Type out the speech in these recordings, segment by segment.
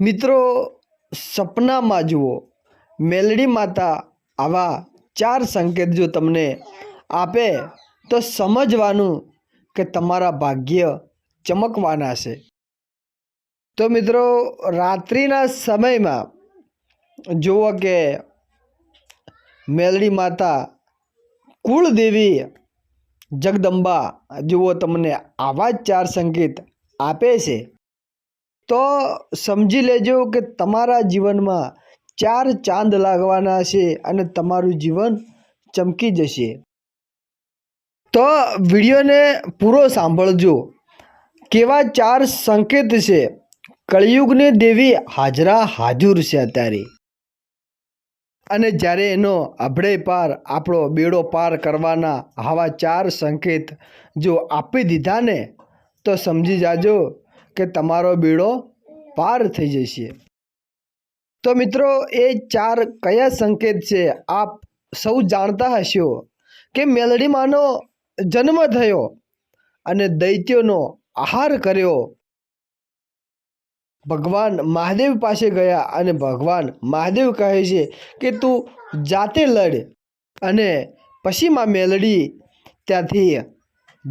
મિત્રો, સપનામાં જુઓ. મેલડી માતા આવા ચાર સંકેત જો તમને આપે, તો સમજવાનું કે તમારા ભાગ્ય ચમકવાના છે. તો મિત્રો, રાત્રિના સમયમાં જુઓ કે મેલડી માતા કુળદેવી જગદંબા, જુઓ તમને આવા ચાર સંકેત આપે છે. તો સમજી લેજો કે તમારા જીવનમાં ચાર ચાંદ લાગવાના છે અને તમારું જીવન ચમકી જશે. તો વિડીયોને પૂરો સાંભળજો. કેવા ચાર સંકેત છે? કળિયુગની દેવી હાજરા હાજુર છે અત્યારે. અને જ્યારે એનો અભડે પાર આપણો બેડો પાર કરવાના આવા ચાર સંકેત જો આપી દીધા ને તો સમજી જાજો કે તમારો બીડો પાર થઈ જશે. તો મિત્રો, એ ચાર કયા સંકેત છે? આપ સૌ જાણતા હશો કે મેલડીમાંનો જન્મ થયો અને દૈત્યોનો આહાર કર્યો. ભગવાન મહાદેવ પાસે ગયા અને ભગવાન મહાદેવ કહે છે કે તું જાતે લડ અને પછી માં મેલડી ત્યાંથી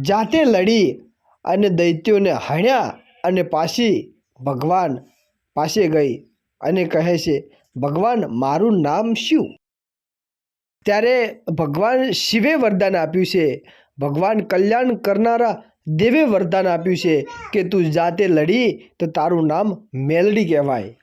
જાતે લડી અને દૈત્યોને હણ્યા. અને પાછી ભગવાન પાસે ગઈ અને કહે છે, ભગવાન, મારું નામ શું? ત્યારે ભગવાન શિવે વરદાન આપ્યું છે. ભગવાન કલ્યાણ કરનારા દેવે વરદાન આપ્યું છે કે, તું જાતે લડી તો તારું નામ મેલડી કહેવાય.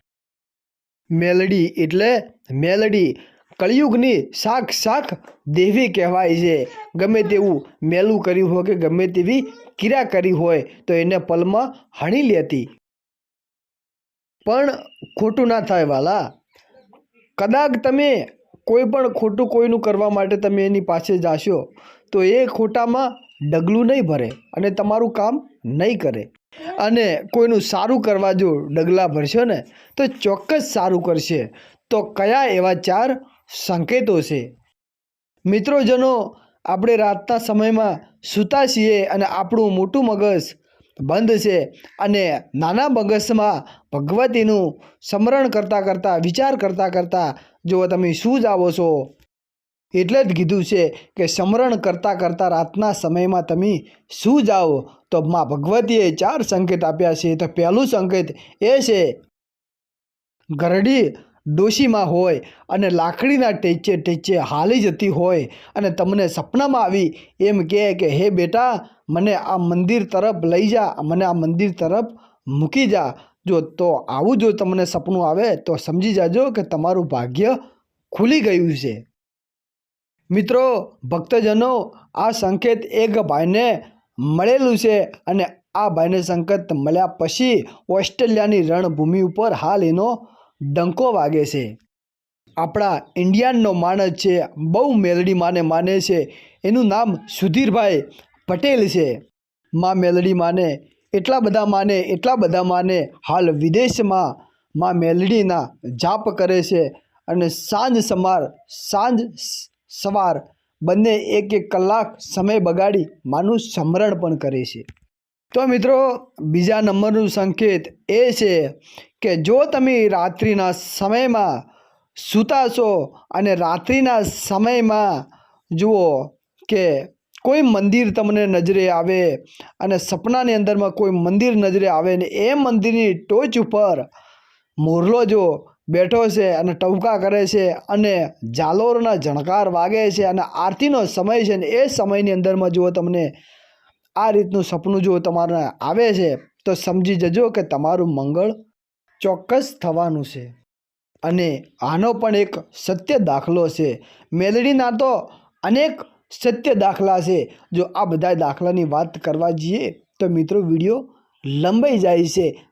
મેલડી એટલે મેલડી. કળિયુગની શાખ શાખ દેવી કહેવાય છે. ગમે તેવું મેલું કર્યું હોય કે ગમે તેવી ક્રિયા કરી હોય તો એને પલમાં હણી લેતી પણ ખોટું ના થાય વાલા. કદાચ તમે કોઈ પણ ખોટું કોઈનું કરવા માટે તમે એની પાસે જાશો, તો એ ખોટામાં ડગલું નહીં ભરે અને તમારું કામ નહીં કરે. અને કોઈનું સારું કરવા જો ડગલા ભરશો ને, તો ચોક્કસ સારું કરશે. તો કયા એવા ચાર સંકેતો છે? મિત્રોજનો આપણે રાતના સમયમાં સૂતા છીએ અને આપણું મોટું મગજ બંધ છે અને નાના મગજમાં ભગવતીનું સ્મરણ કરતાં કરતાં, વિચાર કરતાં કરતાં જો તમે શું જ આવો છો? એટલે જ કીધું છે કે સ્મરણ કરતાં કરતાં રાતના સમયમાં તમે શું જાઓ તો માં ભગવતીએ ચાર સંકેત આપ્યા છે. તો પહેલું સંકેત એ છે, ગરડી ડોશીમાં હોય અને લાકડીના ટેચે ટેચે હાલી જતી હોય અને તમને સપનામાં આવી એમ કહે કે, હે બેટા, મને આ મંદિર તરફ લઈ જા, મને આ મંદિર તરફ મૂકી જા. જો તો આવું જો તમને સપનું આવે તો સમજી જાજો કે તમારું ભાગ્ય ખુલી ગયું છે. મિત્રો, ભક્તજનો, આ સંકેત એક ભાઈને મળેલું છે અને આ ભાઈને સંકેત મળ્યા પછી ઓસ્ટ્રેલિયાની રણભૂમિ ઉપર હાલ એનો ડંકો વાગે છે. આપણા ઇન્ડિયાનનો માણસ છે, બહુ મેલડી માને માને છે. એનું નામ સુધીરભાઈ પટેલ છે. માં મેલડી માને એટલા બધા માને, એટલા બધા માને, હાલ વિદેશમાં માં મેલડીના જાપ કરે છે અને સાંજ સમાર, સાંજ સવાર બંને એક એક કલાક સમય બગાડી માનું સ્મરણ પણ કરે છે. તો મિત્રો, બીજા નંબરનું સંકેત એ છે કે જો તમે રાત્રિના સમયમાં સૂતા છો અને રાત્રિના સમયમાં જુઓ કે કોઈ મંદિર તમને નજરે આવે અને સપનાની અંદરમાં કોઈ મંદિર નજરે આવે ને એ મંદિરની ટોચ ઉપર મોરલો જો બેઠો છે અને ટવકા કરે છે અને ઝાલોરના ઝણકાર વાગે છે અને આરતીનો સમય છે ને એ સમયની અંદરમાં જુઓ તમને આ રીતનું સપનું જો તમારે આવે છે, તો સમજી જજો કે તમારું મંગળ ચોક્કસ થવાનું છે. અને આનો પણ એક સત્ય દાખલો છે. મેલડીના તો અનેક સત્ય દાખલા છે. જો આ બધા દાખલાની વાત કરવા જઈએ તો મિત્રો વીડિયો લંબાઈ જાય છે.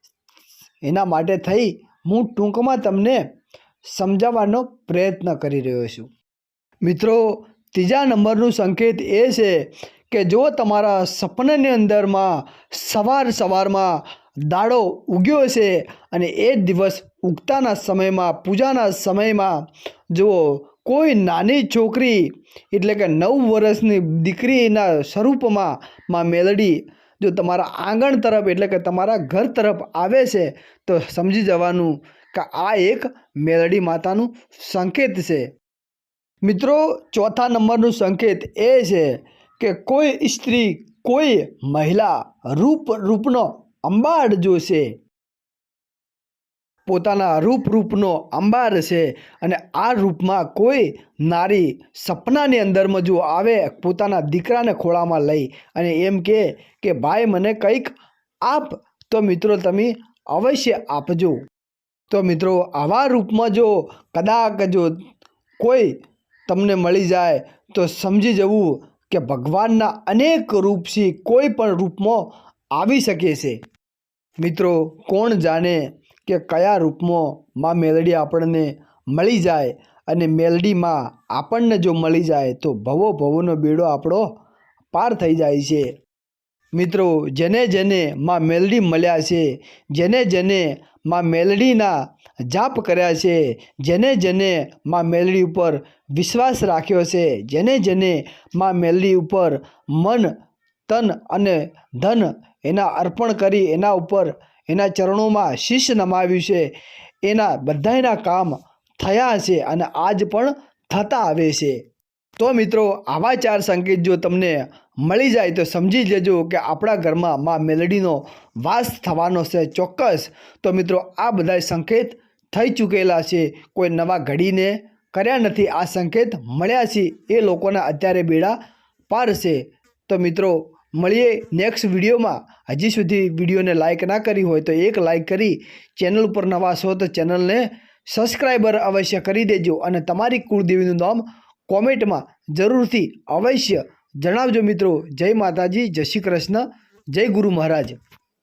એના માટે થઈ હું ટૂંકમાં તમને સમજાવવાનો પ્રયત્ન કરી રહ્યો છું. મિત્રો, ત્રીજા નંબરનું સંકેત એ છે કે જો તમારા સપનાની અંદરમાં સવાર સવારમાં દાડો ઉગ્યો છે અને એ જ દિવસ ઉગતાના સમયમાં, પૂજાના સમયમાં, જુઓ, કોઈ નાની છોકરી, એટલે કે નવ વર્ષની દીકરીના સ્વરૂપમાં માં મેલડી, જો તમારા આંગણ તરફ, એટલે કે તમારા ઘર તરફ આવે છે, તો સમજી જવાનું કે આ એક મેલડી માતાનું સંકેત છે. મિત્રો, ચોથા નંબરનું સંકેત એ છે કે કોઈ સ્ત્રી, કોઈ મહિલા, રૂપ, રૂપનો અંબાડ જોશે. પોતાના રૂપ રૂપનો અંબાર છે અને આ રૂપમાં કોઈ નારી સપનાની અંદરમાં જો આવે, પોતાના દીકરાને ખોળામાં લઈ અને એમ કહે કે ભાઈ, મને કંઈક આપ. તો મિત્રો, તમે અવશ્ય આપજો. તો મિત્રો, આવા રૂપમાં જો કદાચ જો કોઈ તમને મળી જાય, તો સમજી જવું કે ભગવાનના અનેક રૂપથી કોઈ પણ રૂપમાં આવી શકે છે. મિત્રો, કોણ જાણે કે કયા રૂપમાં માં મેલડી આપણને મળી જાય અને મેલડીમાં આપણને જો મળી જાય તો ભવો ભવોનો બેડો આપણો પાર થઈ જાય છે. મિત્રો, જેને જેને માં મેલડી મળ્યા છે, જેને જેને માં મેલડીના જાપ કર્યા છે, જેને જેને માં મેલડી ઉપર વિશ્વાસ રાખ્યો છે, જેને જેને માં મેલડી ઉપર મન તન અને ધન એના અર્પણ કરી એના ઉપર એના ચરણોમાં શીશ નમાવ્યું છે. એના બધાયના કામ થયા છે અને આજ પણ થતા આવે છે. તો મિત્રો, આવા ચાર સંકેત જો તમને મળી જાય તો સમજી જજો કે આપણા ઘરમાં માં મેલડીનો વાસ થવાનો છે ચોક્કસ. તો મિત્રો, આ બધા સંકેત થઈ ચૂકેલા છે. કોઈ નવા ઘડીને કર્યા નથી, આ સંકેત મળ્યા છે. એ લોકોના અત્યારે બેડા પાર છે. તો મિત્રો મળીએ નેક્સ્ટ વિડીયોમાં. હજી સુધી વિડીયોને લાઇક ના કરી હોય તો એક લાઇક કરી. ચેનલ ઉપર નવા છો તો ચેનલને સબસ્ક્રાઈબર અવશ્ય કરી દેજો અને તમારી કુળદેવીનું નામ કોમેન્ટમાં જરૂરથી અવશ્ય જણાવજો મિત્રો. જય માતાજી, જય શ્રી કૃષ્ણ, જય ગુરુ મહારાજ.